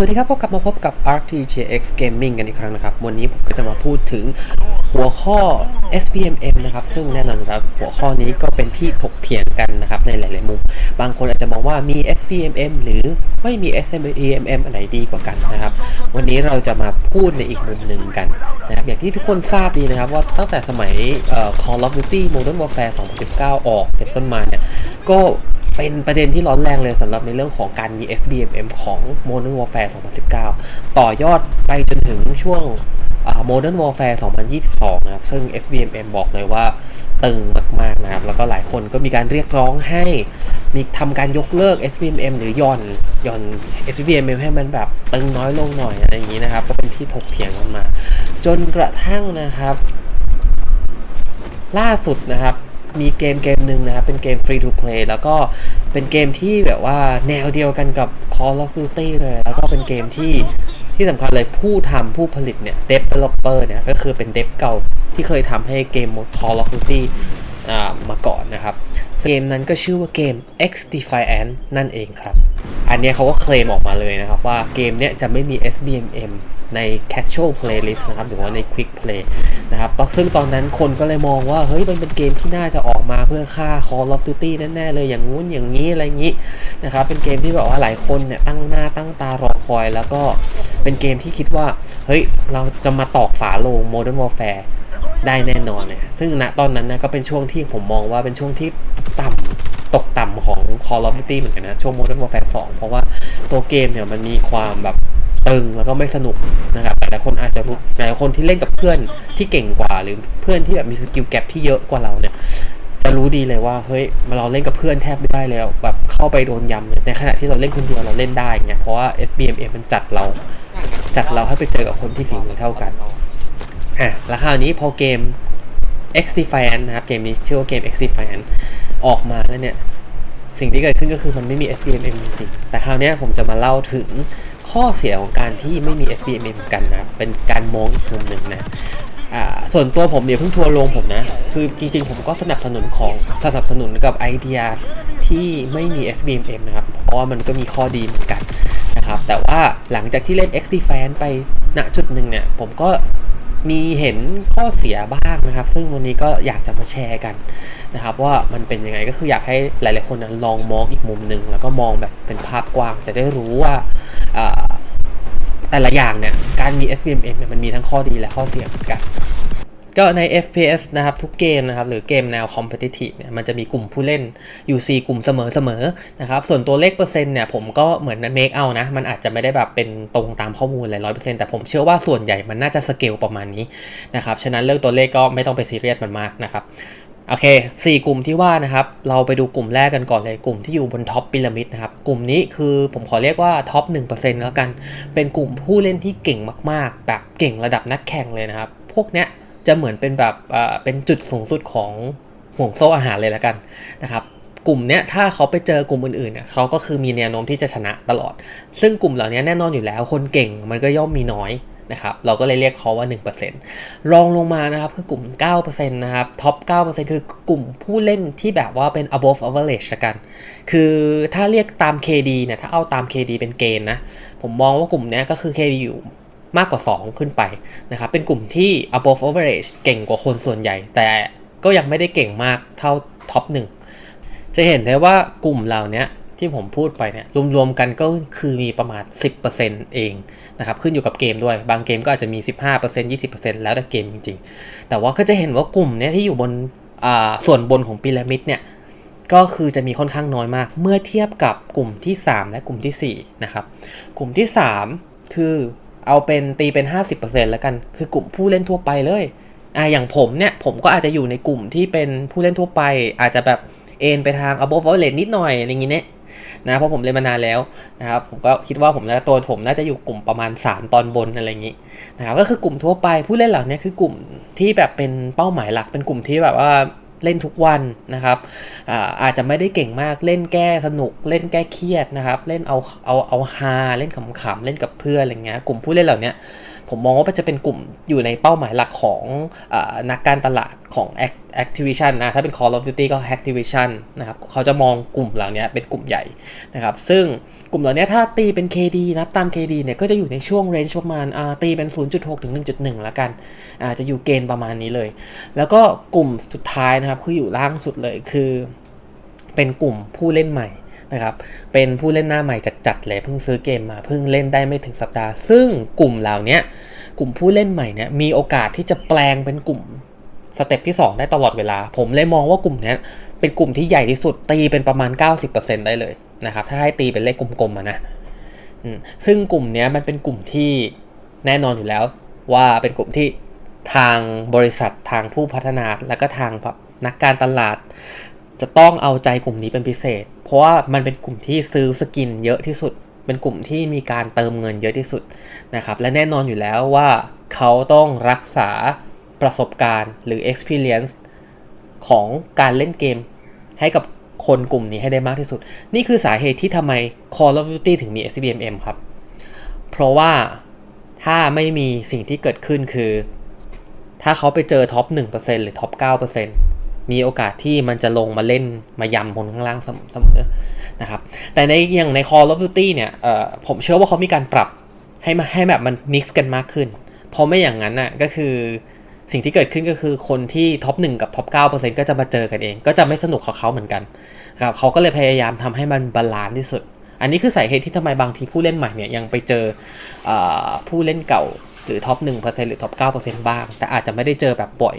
สวัสดีครับพบกับมาพบกับ RTGX Gaming กันอีกครั้งนะครับ วันนี้ผมก็จะมาพูดถึงหัวข้อ SPMM นะครับ ซึ่งแน่นอนครับหัวข้อนี้ก็เป็นที่ถกเถียงกันนะครับในหลาย ๆ มุม บางคนอาจจะมองว่ามี SPMM หรือไม่มี SPMM อันไหนดีกว่ากันนะครับ วันนี้เราจะมาพูดในอีกมุมหนึ่งกันนะครับอย่างที่ทุกคนทราบดีนะครับว่าตั้งแต่สมัย Call of Duty Modern Warfare 2019 ออกเป็นต้นมาเนี่ยก็ เป็นประเด็นที่ร้อนแรงเลยสำหรับในเรื่องของการมี SBMM ของ Modern Warfare 2019 ต่อยอดไปจนถึงช่วง Modern Warfare 2022 นะครับ ซึ่ง SBMM บอกเลยว่าตึงมาก ๆ นะครับ แล้วก็หลายคนก็มีการเรียกร้องให้มีทำการยกเลิก SBMM หรือย่อนย่อน SBMM ให้มันแบบตึงน้อยลงหน่อยอะไรอย่างนี้นะครับ ก็เป็นที่ถกเถียงกันมา จนกระทั่งนะครับ ล่าสุดนะครับ มีเกมเกมหนึ่งนะครับ เป็นเกม free to play แล้วก็เป็นเกมที่แบบว่าแนวเดียวกันกับ Call of Duty เลย แล้วก็เป็นเกมที่ที่สำคัญเลยผู้ทำผู้ผลิตเนี่ย developer เนี่ย ก็คือเป็นเดฟเก่าที่เคยทำให้เกม Call of Duty อ่ามาก่อนนะครับ เกมนั้นก็ชื่อว่าเกม X Defiant นั่นเองครับ อันนี้เขาก็เคลมออกมาเลยนะครับว่าเกมเนี้ยจะไม่มี SBMM ใน casual playlist นะครับหรือว่าใน quick play นะครับซึ่งตอนนั้นคนก็เลยมองว่า เฮ้ยมันเป็นเกมที่น่าจะออกมาเพื่อฆ่า Call of Duty แน่ๆเลยอย่างงู้นอย่างนี้อะไรอย่างนี้นะครับเป็นเกมที่แบบว่าหลายคนเนี่ยตั้งหน้าตั้งตารอคอย แล้วก็เป็นเกมที่คิดว่า เฮ้ยเราจะมาตอกฝาโลง Modern Warfare ได้แน่นอนเนี่ยซึ่งณตอนนั้นนะก็เป็นช่วงที่ผมมองว่าเป็นช่วงที่ต่ำตกต่ำของ Call of Duty เหมือนกันนะช่วง Modern Warfare 2 เพราะว่าตัวเกมเนี่ยมันมีความแบบ ตึงแล้วก็ไม่สนุกนะครับหลายคนอาจจะรู้หลายคนที่เล่นกับเพื่อนที่เก่งกว่า หรือเพื่อนที่แบบมีสกิลแกรที่เยอะกว่าเราเนี่ยจะรู้ดีเลยว่าเฮ้ยเราเล่นกับเพื่อนแทบไม่ได้แล้ว แบบเข้าไปโดนยำเนี่ยในขณะที่เราเล่นคนเดียวเราเล่นได้เงี้ยเพราะว่า SBMM มันจัดเรา จัดเราให้ไปเจอกับคนที่ฝีมือเท่ากันอะแล้วคราวนี้พอเกม X Defiant นะครับเกมนี้ชื่อว่าเกม X Defiant ออกมาแล้วเนี่ยสิ่งที่เกิดขึ้นก็คือมันไม่มี SBMM จริงแต่คราวนี้ผมจะมาเล่าถึง ข้อเสียของการที่ไม่มี SBMM กันนะเป็นการมองอีกมุมหนึ่งนะอ่าส่วนตัวผมเดี๋ยวเพิ่งทัวร์ลงผมนะ คือจริงๆ ผมก็สนับสนุนของสนับสนุนกับไอเดียที่ไม่มี SBMM นะครับ เพราะว่ามันก็มีข้อดีเหมือนกันนะครับ แต่ว่าหลังจากที่เล่น X C Fan ไปณจุดหนึ่งเนี่ย ผมก็ มีเห็นข้อเสียบ้างนะครับ ซึ่งวันนี้ก็อยากจะมาแชร์กันนะครับ ว่ามันเป็นยังไงก็คืออยากให้หลาย ๆ คนนะลองมองอีกมุมหนึ่งแล้วก็มองแบบเป็นภาพกว้างจะได้รู้ว่าอ่าแต่ละอย่างเนี่ยการมี SBMM เนี่ยมันมีทั้งข้อดีและข้อเสียเหมือนกัน ก็ใน FPS นะครับทุกเกมนะครับหรือเกมแนว competitive เนี่ยมันจะมีกลุ่มผู้เล่นอยู่ 4 กลุ่มเสมอๆนะครับส่วนตัวเลขเปอร์เซ็นต์เนี่ยผมก็เหมือน make เอานะ มันอาจจะไม่ได้แบบเป็นตรงตามข้อมูลเลยร้อยเปอร์เซ็นต์แต่ผมเชื่อว่าส่วนใหญ่มันน่าจะสเกลประมาณนี้นะครับฉะนั้นเรื่องตัวเลขก็ไม่ต้องไปซีเรียสมันมากนะครับโอเค4กลุ่มที่ว่านะครับ เราไปดูกลุ่มแรกกันก่อนเลย กลุ่มที่อยู่บนท็อปพีระมิดนะครับ กลุ่มนี้คือผมขอเรียกว่าท็อป1%แล้วกัน เป็นกลุ่มผู้เล่นที่เก่งมากๆ แบบเก่งระดับนักแข่งเลยนะครับ พวกเนี้ย จะเหมือนเป็นแบบเป็นจุดสูงสุดของห่วงโซ่อาหารเลยแล้วกันนะครับกลุ่มเนี้ยถ้าเขาไปเจอกลุ่มอื่นๆเนี่ยเขาก็คือมีแนวโน้มที่จะชนะตลอด ซึ่งกลุ่มเหล่านี้แน่นอนอยู่แล้วคนเก่งมันก็ย่อมมีน้อยนะครับเราก็เลยเรียกเขาว่า 1%รองลงมานะครับคือกลุ่ม 9%นะครับท็อป 9%คือกลุ่มผู้เล่นที่แบบว่าเป็น above average ละกัน คือถ้าเรียกตาม KD เนี่ยถ้าเอาตาม KD เป็นเกณฑ์นะ ผมมองว่ากลุ่มนี้ก็คือ KD อยู่ มากกว่า 2 ขึ้นไปนะครับเป็นกลุ่มที่ above average เก่งกว่าคนส่วนใหญ่ แต่ก็ยังไม่ได้เก่งมากเท่าท็อป1จะเห็นได้ว่ากลุ่มเหล่านี้ที่ผมพูดไปเนี่ยรวมๆกันก็คือมีประมาณ 10%เองนะครับขึ้นอยู่กับเกมด้วย บางเกมก็อาจจะมี 15% 20%แล้วแต่เกมจริงๆ แต่ว่าก็จะเห็นว่ากลุ่มเนี้ยที่อยู่บนส่วนบนของพีระมิดเนี่ยก็คือจะมีค่อนข้างน้อยมาก เมื่อเทียบกับกลุ่มที่ 3 และกลุ่มที่4นะครับกลุ่มที่ 3 คือ เอาเป็นตีเป็น 50%แล้วกัน คือกลุ่มผู้เล่นทั่วไปเลยอ่าอย่างผมเนี่ย ผมก็อาจจะอยู่ในกลุ่มที่เป็นผู้เล่นทั่วไป อาจจะแบบเอ็นไปทาง above average นิดหน่อยอะไรอย่างงี้เนี่ยนะเพราะผมเล่นมานานแล้วนะครับผมก็คิดว่าผมน่าตัวผมน่าจะอยู่กลุ่มประมาณ 3 ตอนบนอะไรอย่างนี้นะครับก็คือกลุ่มทั่วไปผู้เล่นเหล่านี้คือกลุ่มที่แบบเป็นเป้าหมายหลักเป็นกลุ่มที่แบบว่า เล่นทุกวันนะครับอาอาจจะไม่ได้เก่งมากเล่นแก้สนุก เล่นแก้เครียดนะครับ เล่นเอาเอาเอาฮาเล่นขำๆเล่นกับเพื่อนอะไรเงี้ยกลุ่มผู้เล่นเหล่านี้ ผมมองว่ามันจะเป็นกลุ่มอยู่ในเป้าหมายหลักของอนักการตลาดของ Activision นะ ถ้าเป็น Call of Duty ก็ Activision นะครับ เขาจะมองกลุ่มเหล่านี้เป็นกลุ่มใหญ่นะครับ ซึ่งกลุ่มเหล่านี้ถ้าตีเป็น KD นับตาม KD เนี่ย ก็จะอยู่ในช่วง range ประมาณตีเป็น 0.6 ถึง 1.1ละกันอาจะอยู่เกณฑ์ประมาณนี้เลย แล้วก็กลุ่มสุดท้ายนะครับ คืออยู่ล่างสุดเลยคือ เป็นกลุ่มผู้เล่นใหม่ นะครับ เป็นผู้เล่นหน้าใหม่จัดๆเลยเพิ่งซื้อเกมมาเพิ่งเล่นได้ไม่ถึงสัปดาห์ ซึ่งกลุ่มเหล่านี้กลุ่มผู้เล่นใหม่เนี่ยมีโอกาสที่จะแปลงเป็นกลุ่มสเต็ปที่ 2 ได้ตลอดเวลา ผมเลยมองว่ากลุ่มนี้เป็นกลุ่มที่ใหญ่ที่สุดตีเป็นประมาณ 90%ได้เลยนะครับ ถ้าให้ตีเป็นเลขกลมๆนะซึ่งกลุ่มนี้มันเป็นกลุ่มที่แน่นอนอยู่แล้ว ว่าเป็นกลุ่มที่ทางบริษัททางผู้พัฒนาแล้วก็ทางแบบนักการตลาด จะต้องเอาใจกลุ่มนี้เป็นพิเศษ เพราะว่ามันเป็นกลุ่มที่ซื้อสกินเยอะที่สุด เป็นกลุ่มที่มีการเติมเงินเยอะที่สุดนะครับ และแน่นอนอยู่แล้วว่าเขาต้องรักษาประสบการณ์หรือ experience ของการเล่นเกม ให้กับคนกลุ่มนี้ให้ได้มากที่สุด นี่คือสาเหตุที่ทำไม Call of Duty ถึงมี SBMM ครับ เพราะว่าถ้าไม่มีสิ่งที่เกิดขึ้นคือ ถ้าเขาไปเจอท็อป1%หรือท็อป9% มีโอกาสที่มันจะลงมาเล่นมายำคนข้างล่างเสมอนะครับแต่ในอย่างใน Call of Duty เนี่ยเอ่อผมเชื่อว่าเขามีการปรับให้มาให้แบบมัน mix กันมากขึ้น เพราะไม่อย่างนั้นน่ะก็คือสิ่งที่เกิดขึ้นก็คือคนที่ท็อป1กับท็อป9%ก็จะมาเจอกันเอง ก็จะไม่สนุกกับเขาเหมือนกันครับเขาก็เลยพยายามทำให้มันบาลานซ์ที่สุด อันนี้คือสาเหตุที่ทำไมบางทีผู้เล่นใหม่เนี่ยยังไปเจอเออผู้เล่นเก่าหรือท็อป1%หรือท็อป9%บ้าง แต่อาจจะไม่ได้เจอแบบบ่อย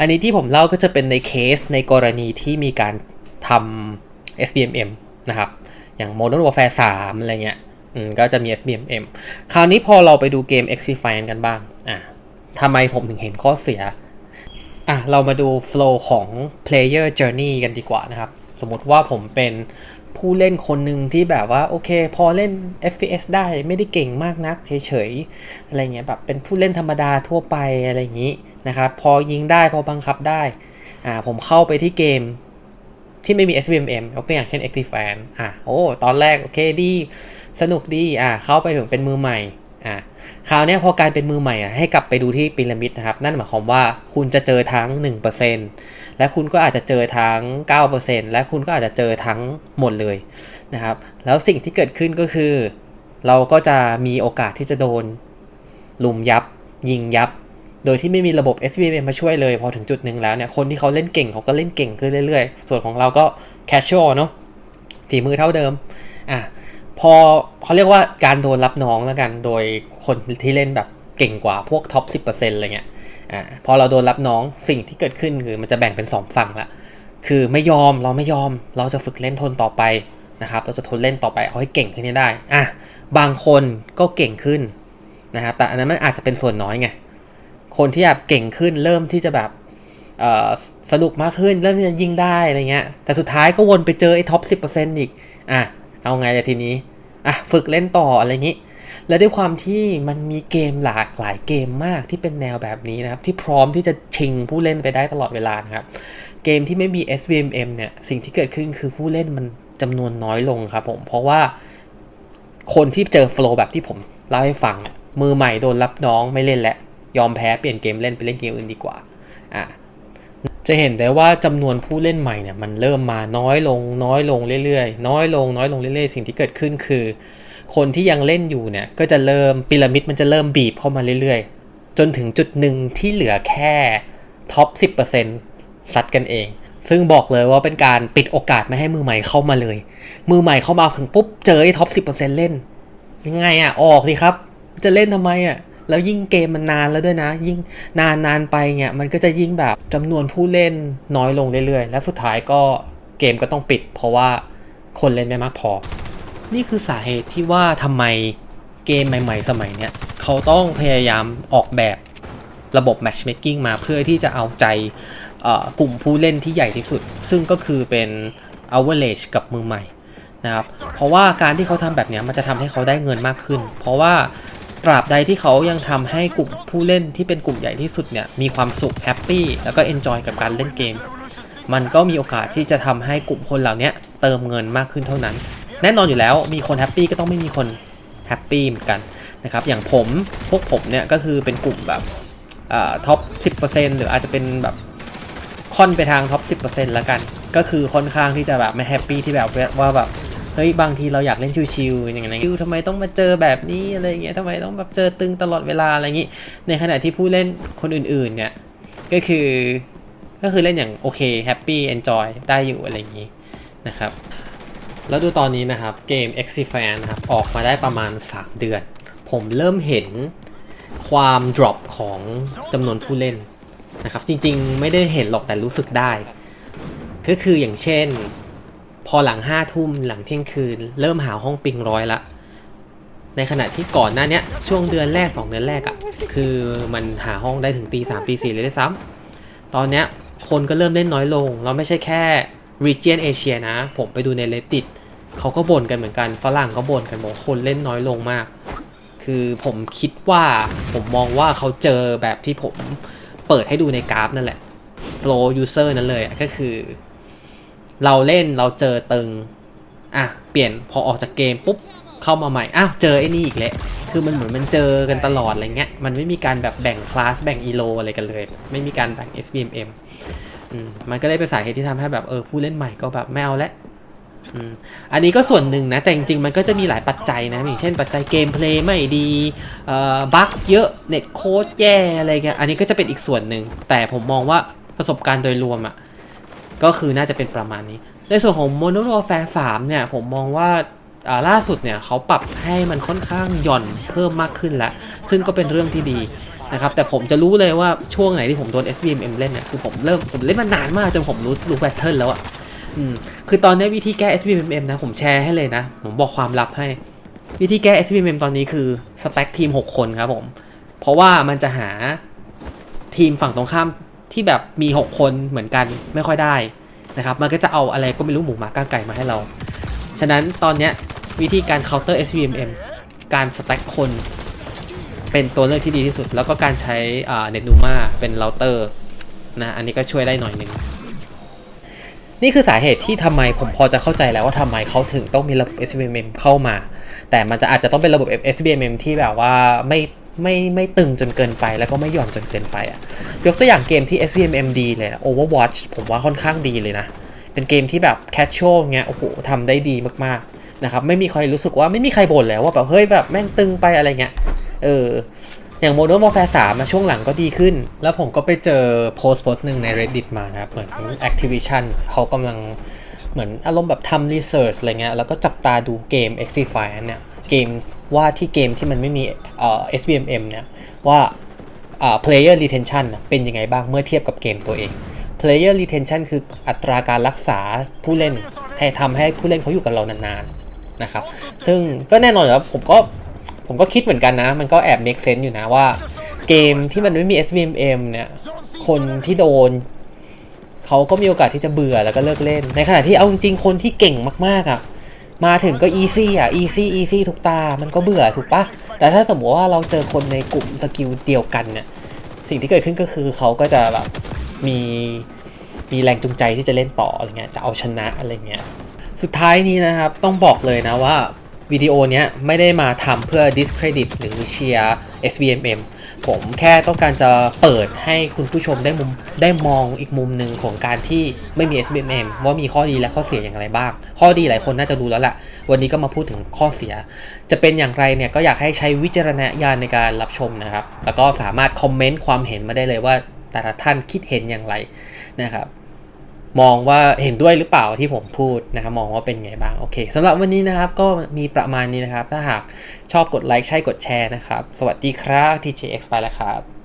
อันนี้ที่ผมเล่าก็จะเป็นในเคสในกรณีที่มีการทำ SBMM นะครับ อย่าง Modern Warfare 3 อะไรเงี้ยก็จะมี SBMM คราวนี้พอเราไปดูเกม x f i n กันบ้างอะทำไมผมถึงเห็นข้อเสียอะเรามาดู flow ของ player journey กันดีกว่านะครับ สมมติว่าผมเป็น ผู้เล่นคนหนึ่งที่แบบว่าโอเค พอเล่น FPS ได้ไม่ได้เก่งมากนักเฉยๆอะไรเงี้ยแบบเป็นผู้เล่นธรรมดาทั่วไปอะไรอย่างนี้นะครับพอยิงได้พอบังคับได้อ่าผมเข้าไปที่เกมที่ไม่มี SBMM ยกตัวอย่างเช่น ActivFan อะโอ้ตอนแรกโอเคดี สนุกดีอะเข้าไปถึงเป็นมือใหม่ อะคราวนี้พอการเป็นมือใหม่อะให้กลับไปดูที่พีระมิดนะครับ นั่นหมายความว่าคุณจะเจอทั้ง 1%และคุณก็อาจจะเจอทั้ง 9%และคุณก็อาจจะเจอทั้งหมดเลยนะครับ แล้วสิ่งที่เกิดขึ้นก็คือ เราก็จะมีโอกาสที่จะโดนลุมยับ ยิงยับ โดยที่ไม่มีระบบ SVM มาช่วยเลย พอถึงจุดหนึ่งแล้วเนี่ย คนที่เขาเล่นเก่งเขาก็เล่นเก่งขึ้นเรื่อยๆ ส่วนของเราก็ casual เนาะฝีมือเท่าเดิมอะ พอเขาเรียกว่าการโดนรับน้องแล้วกัน โดยคนที่เล่นแบบเก่งกว่าพวกท็อป10%อะไรเงี้ยอ่าพอเราโดนรับน้องสิ่งที่เกิดขึ้นคือมันจะแบ่งเป็น2ฝั่งละคือไม่ยอมเราไม่ยอมเราจะฝึกเล่นทนต่อไปนะครับเราจะทนเล่นต่อไปเอาให้เก่งขึ้นได้อะบางคนก็เก่งขึ้นนะครับแต่อันนั้นมันอาจจะเป็นส่วนน้อยไงคนที่แบบเก่งขึ้นเริ่มที่จะแบบเอ่อสนุกมากขึ้นเริ่มที่จะยิงได้อะไรเงี้ยแต่สุดท้ายก็วนไปเจอไอ้ท็อป10%อีกอะ เอาไงล่ทีนี้อะฝึกเล่นต่ออะไรงนี้ และด้วยความที่มันมีเกมหลากหลายเกมมากที่เป็นแนวแบบนี้นะครับ ที่พร้อมที่จะชิงผู้เล่นไปได้ตลอดเวลานะครับ เกมที่ไม่มี SVMM เนี่ยสิ่งที่เกิดขึ้นคือผู้เล่นมันจำนวนน้อยลงครับผมเพราะว่าคนที่เจอโฟล์แบบที่ผมเล่าให้ฟังเนี่ยมือใหม่โดนรับน้องไม่เล่นแล้วยอมแพ้เปลี่ยนเกมเล่นไปเล่นเกมอื่นดีกว่าอะ จะเห็นได้ว่าจำนวนผู้เล่นใหม่เนี่ยมันเริ่มมาน้อยลงน้อยลงเรื่อยๆ น้อยลงน้อยลงเรื่อยๆ สิ่งที่เกิดขึ้นคือ คนที่ยังเล่นอยู่เนี่ยก็จะเริ่มพีระมิดมันจะเริ่มบีบเข้ามาเรื่อยๆ จนถึงจุดหนึ่งที่เหลือแค่ท็อป10%ซัดกันเอง ซึ่งบอกเลยว่าเป็นการปิดโอกาสไม่ให้มือใหม่เข้ามาเลย มือใหม่เข้ามาถึงปุ๊บเจอไอ้ท็อป10%เล่นยังไงอะออกสิครับ จะเล่นทำไมอะ แล้วยิ่งเกมมันนานแล้วด้วยนะ ยิ่งนานนานไปเนี่ยมันก็จะยิ่งแบบจำนวนผู้เล่นน้อยลงเรื่อยๆ และสุดท้ายก็เกมก็ต้องปิด เพราะว่าคนเล่นไม่มากพอ นี่คือสาเหตุที่ว่าทำไมเกมใหม่ ๆ สมัยเนี้ยเขาต้องพยายามออกแบบระบบ matchmaking มาเพื่อที่จะเอาใจกลุ่มผู้เล่นที่ใหญ่ที่สุด ซึ่งก็คือเป็น average กับมือใหม่นะครับ เพราะว่าการที่เขาทำแบบเนี้ยมันจะทำให้เขาได้เงินมากขึ้น เพราะว่า ตราบใดที่เขายังทำให้กลุ่มผู้เล่นที่เป็นกลุ่มใหญ่ที่สุดเนี่ยมีความสุขแฮปปี้แล้วก็ enjoy กับการเล่นเกม มันก็มีโอกาสที่จะทำให้กลุ่มคนเหล่านี้เติมเงินมากขึ้นเท่านั้น แน่นอนอยู่แล้วมีคนแฮปปี้ก็ต้องไม่มีคนแฮปปี้เหมือนกันนะครับอย่างผมพวกผมเนี่ยก็คือเป็นกลุ่มแบบท็อป 10%หรืออาจจะเป็นแบบค่อนไปทางท็อป 10%แล้วกัน ก็คือค่อนข้างที่จะแบบไม่แฮปปี้ที่แบบว่าแบบ เฮ้ยบางทีเราอยากเล่นชิวๆอย่างเงี้ยชิวทำไมต้องมาเจอแบบนี้อะไรเงี้ยทำไมต้องแบบเจอตึงตลอดเวลาอะไรอย่างงี้ ในขณะที่ผู้เล่นคนอื่นๆเนี่ยก็คือก็คือเล่นอย่างโอเคแฮปปี้เอนจอยได้อยู่อะไรอย่างงี้นะครับ แล้วดูตอนนี้นะครับเกม x i f a n นะครับออกมาได้ประมาณ 3 เดือน ผมเริ่มเห็นความ drop ของจำนวนผู้เล่นนะครับจริงๆ ไม่ได้เห็นหรอกแต่รู้สึกได้ ก็คืออย่างเช่น พอหลังห้าทุ่มหลังเที่ยงคืน เริ่มหาห้องปิงร้อยละ ในขณะที่ก่อนหน้านี้ช่วงเดือนแรก 2 เดือนแรกอะ่ะคือมันหาห้องได้ถึงตีสามตีสี่เลยด้วยซ้ำตอนเนี้ยคนก็เริ่มเล่นน้อยลง เราไม่ใช่แค่ region Asia นะ ผมไปดูใน Reddit เขาก็บ่นกันเหมือนกัน ฝรั่งก็บ่นกันบอกคนเล่นน้อยลงมาก คือผมคิดว่าผมมองว่าเขาเจอแบบที่ผมเปิดให้ดูในกราฟนั่นแหละ flow user นั่นเลยก็คือ เราเล่นเราเจอตึง อะ เปลี่ยนพอออกจากเกมปุ๊บเข้ามาใหม่ อ้าว เจอไอ้นี่อีกแล้ว คือมันเหมือนมันเจอกันตลอดอะไรเงี้ย มันไม่มีการแบบแบ่งคลาสแบ่งอีโลอะไรกันเลย ไม่มีการแบ่ง SBMM มันก็เลยเป็นสาเหตุที่ทำให้แบบเออผู้เล่นใหม่ก็แบบไม่เอาละอันนี้ก็ส่วนหนึ่งนะ แต่จริงๆ มันก็จะมีหลายปัจจัยนะ อย่างเช่นปัจจัยเกมเพลย์ไม่ดีบั๊กเยอะ เน็ตโค้ดแย่อะไรเงี้ย อันนี้ก็จะเป็นอีกส่วนหนึ่ง แต่ผมมองว่าประสบการณ์โดยรวมอะ่ะ ก็คือน่าจะเป็นประมาณนี้ ในส่วนของ Modern Warfare 3เนี่ย ผมมองว่าอ่าล่าสุดเนี่ยเขาปรับให้มันค่อนข้างหย่อนเพิ่มมากขึ้นแล้ว ซึ่งก็เป็นเรื่องที่ดีนะครับแต่ผมจะรู้เลยว่าช่วงไหนที่ผมโดน SBMM เล่นเนี่ยคือผมเริ่มผมเล่นมานานมากจนผมรู้รู้แพทเทิร์นแล้วอะอืมคือตอนนี้วิธีแก้ SBMM นะผมแชร์ให้เลยนะ ผมบอกความลับให้ วิธีแก้ SBMM ตอนนี้คือสแต็กทีม 6 คนครับผม เพราะว่ามันจะหาทีมฝั่งตรงข้าม ที่แบบมี 6 คนเหมือนกันไม่ค่อยได้นะครับ มันก็จะเอาอะไรก็ไม่รู้หมูหมาก้างไก่มาให้เรา ฉะนั้นตอนเนี้ยวิธีการ counter SVMM การ stack คนเป็นตัวเลือกที่ดีที่สุด แล้วก็การใช้เน็ตนูมาเป็นเราเตอร์นะอันนี้ก็ช่วยได้หน่อยหนึ่งนี่คือสาเหตุที่ทำไมผมพอจะเข้าใจแล้วว่าทำไมเขาถึงต้องมีระบบ SVMM เข้ามา แต่มันจะอาจจะต้องเป็นระบบ SVMM ที่แบบว่าไม่ ไม่ไม่ตึงจนเกินไปแล้วก็ไม่หย่อนจนเกินไปอะยกตัวอย่างเกมที่ SVMM ดีเลยนะ Overwatch ผมว่าค่อนข้างดีเลยนะ เป็นเกมที่แบบ casual เงี้ยโอ้โหทำได้ดีมากๆนะครับ ไม่มีใครรู้สึกว่าไม่มีใครบ่นแล้วว่าแบบเฮ้ยแบบแม่งตึงไปอะไรเงี้ย เออ อย่าง Modern Warfare 3มาช่วงหลังก็ดีขึ้น แล้วผมก็ไปเจอโพสต์โพสต์หนึ่งใน Reddit มานะครับเหมือน Activision เขากำลังเหมือนอารมณ์แบบทำ research อะไรเงี้ยแล้วก็จับตาดูเกม x i f y เนี่ยเกม ว่าที่เกมที่มันไม่มีเอ่อ SBMM เนี่ยว่าอ่า player retention เป็นยังไงบ้างเมื่อเทียบกับเกมตัวเอง player retention คืออัตราการรักษาผู้เล่นให้ทำให้ผู้เล่นเขาอยู่กับเรานานๆนะครับ ซึ่งก็แน่นอนอยู่แล้วผมก็ผมก็คิดเหมือนกันนะ มันก็แอบ make sense อยู่นะว่า เกมที่มันไม่มี SBMM เนี่ยคนที่โดนเขาก็มีโอกาสที่จะเบื่อแล้วก็เลิกเล่น ในขณะที่เอาจริงๆคนที่เก่งมากๆอะ มาถึงก็ easy อะ easy easy ทุกตา มันก็เบื่อถูกปะแต่ถ้าสมมติว่าเราเจอคนในกลุ่มสกิลเดียวกันเนี่ยสิ่งที่เกิดขึ้นก็คือเขาก็จะแบบมีมีแรงจูงใจที่จะเล่นต่ออะไรเงี้ยจะเอาชนะอะไรเงี้ยสุดท้ายนี้นะครับต้องบอกเลยนะว่าวิดีโอเนี้ยไม่ได้มาทำเพื่อ discredit หรือเชียร์ SBMM ผมแค่ต้องการจะเปิดให้คุณผู้ชมได้มุมได้มองอีกมุมหนึ่งของการที่ไม่มี SBMM ว่ามีข้อดีและข้อเสียอย่างไรบ้าง ข้อดีหลายคนน่าจะรู้แล้วแหละวันนี้ก็มาพูดถึงข้อเสีย จะเป็นอย่างไรเนี่ยก็อยากให้ใช้วิจารณญาณในการรับชมนะครับ แล้วก็สามารถคอมเมนต์ความเห็นมาได้เลยว่าแต่ละท่านคิดเห็นอย่างไรนะครับ มองว่าเห็นด้วยหรือเปล่าที่ผมพูดนะครับมองว่าเป็นไงบ้างโอเคสำหรับวันนี้นะครับก็มีประมาณนี้นะครับ ถ้าหากชอบกดไลค์ใช่กดแชร์นะครับ สวัสดีครับ TJX ไปแล้วครับ